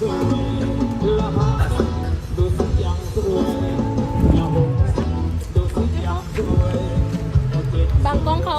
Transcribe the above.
บางกล้องเขา